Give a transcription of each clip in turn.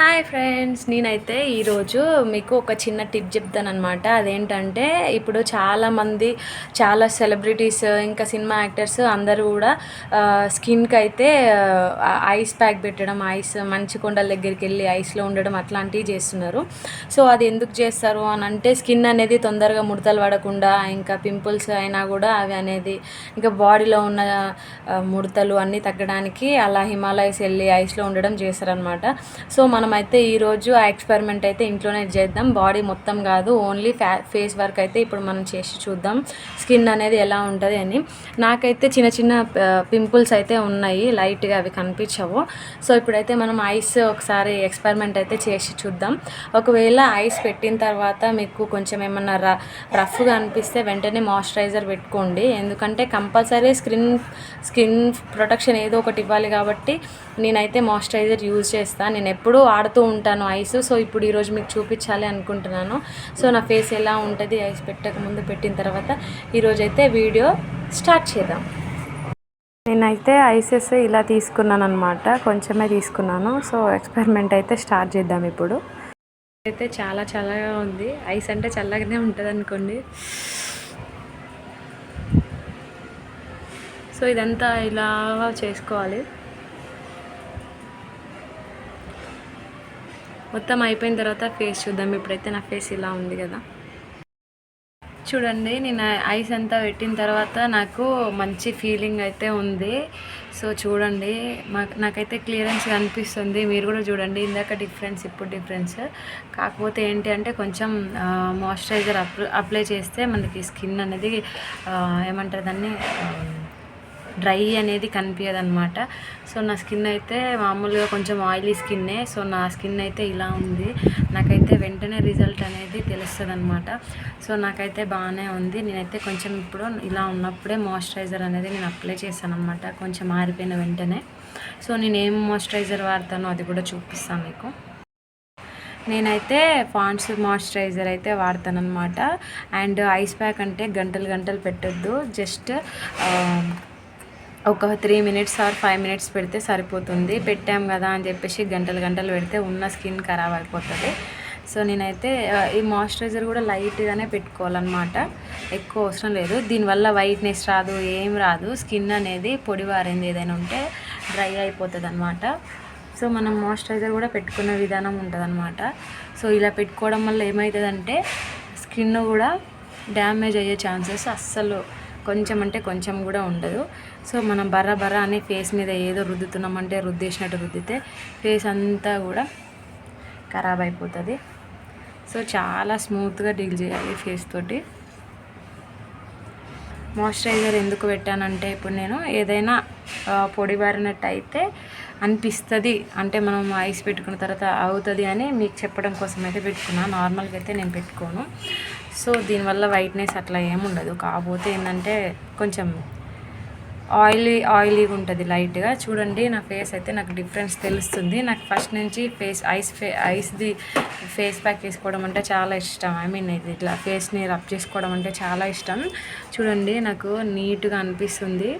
Hi friends నేనైతే ఈరోజు మీకు ఒక చిన్న టిప్ చెప్తానమాట అదేంటంటే ఇప్పుడు చాలామంది చాలా సెలబ్రిటీస్ ఇంకా సినిమా యాక్టర్స్ అందరూ కూడా స్కిన్కి అయితే ఐస్ ప్యాక్ పెట్టడం ఐస్ మంచి కొండల దగ్గరికి వెళ్ళి ఐస్లో ఉండడం అట్లాంటివి చేస్తున్నారు. సో అది ఎందుకు చేస్తారు అని అంటే స్కిన్ అనేది తొందరగా ముడతలు పడకుండా ఇంకా పింపుల్స్ అయినా కూడా అవి అనేది ఇంకా బాడీలో ఉన్న ముడతలు అన్నీ తగ్గడానికి అలా హిమాలయస్ వెళ్ళి ఐస్లో ఉండడం చేస్తారనమాట సో మనం అయితే ఈరోజు ఆ ఎక్స్పెరిమెంట్ అయితే ఇంట్లోనే చేద్దాం. బాడీ మొత్తం కాదు ఓన్లీ ఫ్యా ఫేస్ వర్క్ అయితే ఇప్పుడు మనం చేసి చూద్దాం. స్కిన్ అనేది ఎలా ఉంటుంది అని. నాకైతే చిన్న చిన్న పింపుల్స్ అయితే ఉన్నాయి. లైట్గా అవి కనిపించవు. సో ఇప్పుడైతే మనం ఐస్ ఒకసారి ఎక్స్పెరిమెంట్ అయితే చేసి చూద్దాం. ఒకవేళ ఐస్ పెట్టిన తర్వాత మీకు కొంచెం ఏమన్నా ర రఫ్గా అనిపిస్తే వెంటనే మాయిశ్చరైజర్ పెట్టుకోండి. ఎందుకంటే కంపల్సరీ స్కిన్ స్కిన్ ప్రొటెక్షన్ ఏదో ఒకటి ఇవ్వాలి కాబట్టి నేనైతే మాయిశ్చరైజర్ యూజ్ చేస్తాను నేను ఎప్పుడూ వాడుతూ ఉంటాను ఐస్. సో ఇప్పుడు ఈరోజు మీకు చూపించాలి అనుకుంటున్నాను. సో నా ఫేస్ ఎలా ఉంటుంది ఐస్ పెట్టక ముందు పెట్టిన తర్వాత ఈరోజు అయితే వీడియో స్టార్ట్ చేద్దాం. నేనైతే ఐసెస్ ఇలా తీసుకున్నాను అనమాట కొంచెమే తీసుకున్నాను. సో ఎక్స్పెరిమెంట్ అయితే స్టార్ట్ చేద్దాం ఇప్పుడు. అయితే చాలా చల్లగా ఉంది. ఐస్ అంటే చల్లగానే ఉంటుంది అనుకోండి. సో ఇదంతా ఇలా చేసుకోవాలి. మొత్తం అయిపోయిన తర్వాత ఫేస్ చూద్దాం. ఇప్పుడైతే నా ఫేస్ ఇలా ఉంది కదా. చూడండి నేను ఐస్ అంతా పెట్టిన తర్వాత నాకు మంచి ఫీలింగ్ అయితే ఉంది. సో చూడండి మాకు నాకైతే క్లియరెన్స్ అనిపిస్తుంది మీరు కూడా చూడండి ఇందాక డిఫరెన్స్ ఇప్పుడు డిఫరెన్స్ కాకపోతే ఏంటి అంటే కొంచెం మాయిశ్చరైజర్ అప్లై చేస్తే మనకి స్కిన్ అనేది ఏమంటారు దాన్ని? డ్రై అనేది కనిపించదు అనమాట సో నా స్కిన్ అయితే మామూలుగా కొంచెం ఆయిలీ స్కిన్నే. సో నా స్కిన్ అయితే ఇలా ఉంది. నాకైతే వెంటనే రిజల్ట్ అనేది తెలుస్తుంది అనమాట సో నాకైతే బాగానే ఉంది. నేనైతే కొంచెం ఇప్పుడు ఇలా ఉన్నప్పుడే మాయిశ్చరైజర్ అనేది నేను అప్లై చేశాను అనమాట కొంచెం మారిపోయిన వెంటనే. సో నేను ఏం మాయిశ్చరైజర్ వాడతానో అది కూడా చూపిస్తాను మీకు. నేనైతే పాండ్స్ మాయిశ్చరైజర్ అయితే వాడతానమాట అండ్ ఐస్ ప్యాక్ అంటే గంటలు గంటలు పెట్టద్దు. జస్ట్ ఒక three minutes or five minutes పెడితే సరిపోతుంది. పెట్టాం కదా అని చెప్పేసి గంటలు గంటలు పెడితే ఉన్న స్కిన్ ఖరాబ్ అయిపోతుంది. సో నేనైతే ఈ మాయిశ్చరైజర్ కూడా లైట్గానే పెట్టుకోవాలన్నమాట. ఎక్కువ అవసరం లేదు. దీనివల్ల వైట్నెస్ రాదు ఏం రాదు. స్కిన్ అనేది పొడివారింది ఏదైనా ఉంటే డ్రై అయిపోతుంది అనమాట సో మనం మాయిశ్చరైజర్ కూడా పెట్టుకునే విధానం ఉంటుంది అనమాట సో ఇలా పెట్టుకోవడం వల్ల ఏమవుతుందంటే స్కిన్ కూడా డ్యామేజ్ అయ్యే ఛాన్సెస్ అస్సలు కొంచెం అంటే కొంచెం కూడా ఉండదు. సో మనం బర్ర బర్ర అని ఫేస్ మీద ఏదో రుద్దుతున్నామంటే రుద్దేసినట్టు రుద్దితే ఫేస్ అంతా కూడా ఖరాబ్ అయిపోతుంది. సో చాలా స్మూత్గా డీల్ చేయాలి ఫేస్ తోటి. మాయిశ్చరైజర్ ఎందుకు పెట్టానంటే ఇప్పుడు నేను ఏదైనా పొడి బారినట్టు అయితే అనిపిస్తుంది. అంటే మనం ఐస్ పెట్టుకున్న తర్వాత అవుతుంది అని మీకు చెప్పడం కోసం అయితే పెట్టుకున్నాను నార్మల్గా అయితే నేను పెట్టుకోను. సో దీనివల్ల వైట్నెస్ అట్లా ఏముండదు కాకపోతే ఏంటంటే కొంచెం ఆయిలీ ఆయిలీగా ఉంటుంది లైట్గా చూడండి నా ఫేస్ అయితే నాకు డిఫరెన్స్ తెలుస్తుంది. నాకు ఫస్ట్ నుంచి ఫేస్ ఐస్ ఫే ఐస్ది ఫేస్ ప్యాక్ వేసుకోవడం అంటే చాలా ఇష్టం. ఐ మీన్ ఇది ఇట్లా ఫేస్ని రబ్ చేసుకోవడం అంటే చాలా ఇష్టం. చూడండి నాకు నీట్గా అనిపిస్తుంది.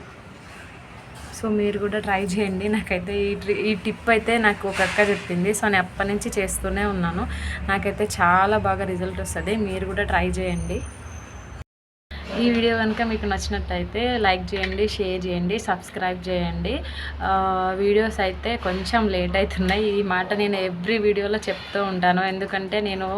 సో మీరు కూడా ట్రై చేయండి. నాకైతే ఈ ఈ టిప్ అయితే నాకు ఒక అక్క చెప్పింది. సో నేను అప్పటి నుంచి చేస్తూనే ఉన్నాను. నాకైతే చాలా బాగా రిజల్ట్ వస్తుంది. మీరు కూడా ట్రై చేయండి. ఈ వీడియో కనుక మీకు నచ్చినట్టయితే లైక్ చేయండి షేర్ చేయండి సబ్స్క్రైబ్ చేయండి. వీడియోస్ అయితే కొంచెం లేట్ అవుతున్నాయి. ఈ మాట నేను ఎవ్రీ వీడియోలో చెప్తూ ఉంటాను. ఎందుకంటే నేను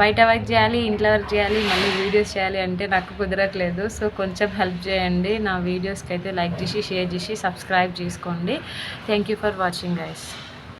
బయట వర్క్ చేయాలి ఇంట్లో వర్క్ చేయాలి మళ్ళీ వీడియోస్ చేయాలి అంటే నాకు కుదరట్లేదు. సో కొంచెం హెల్ప్ చేయండి. నా వీడియోస్కి అయితే లైక్ చేసి షేర్ చేసి సబ్స్క్రైబ్ చేసుకోండి. Thank for watching guys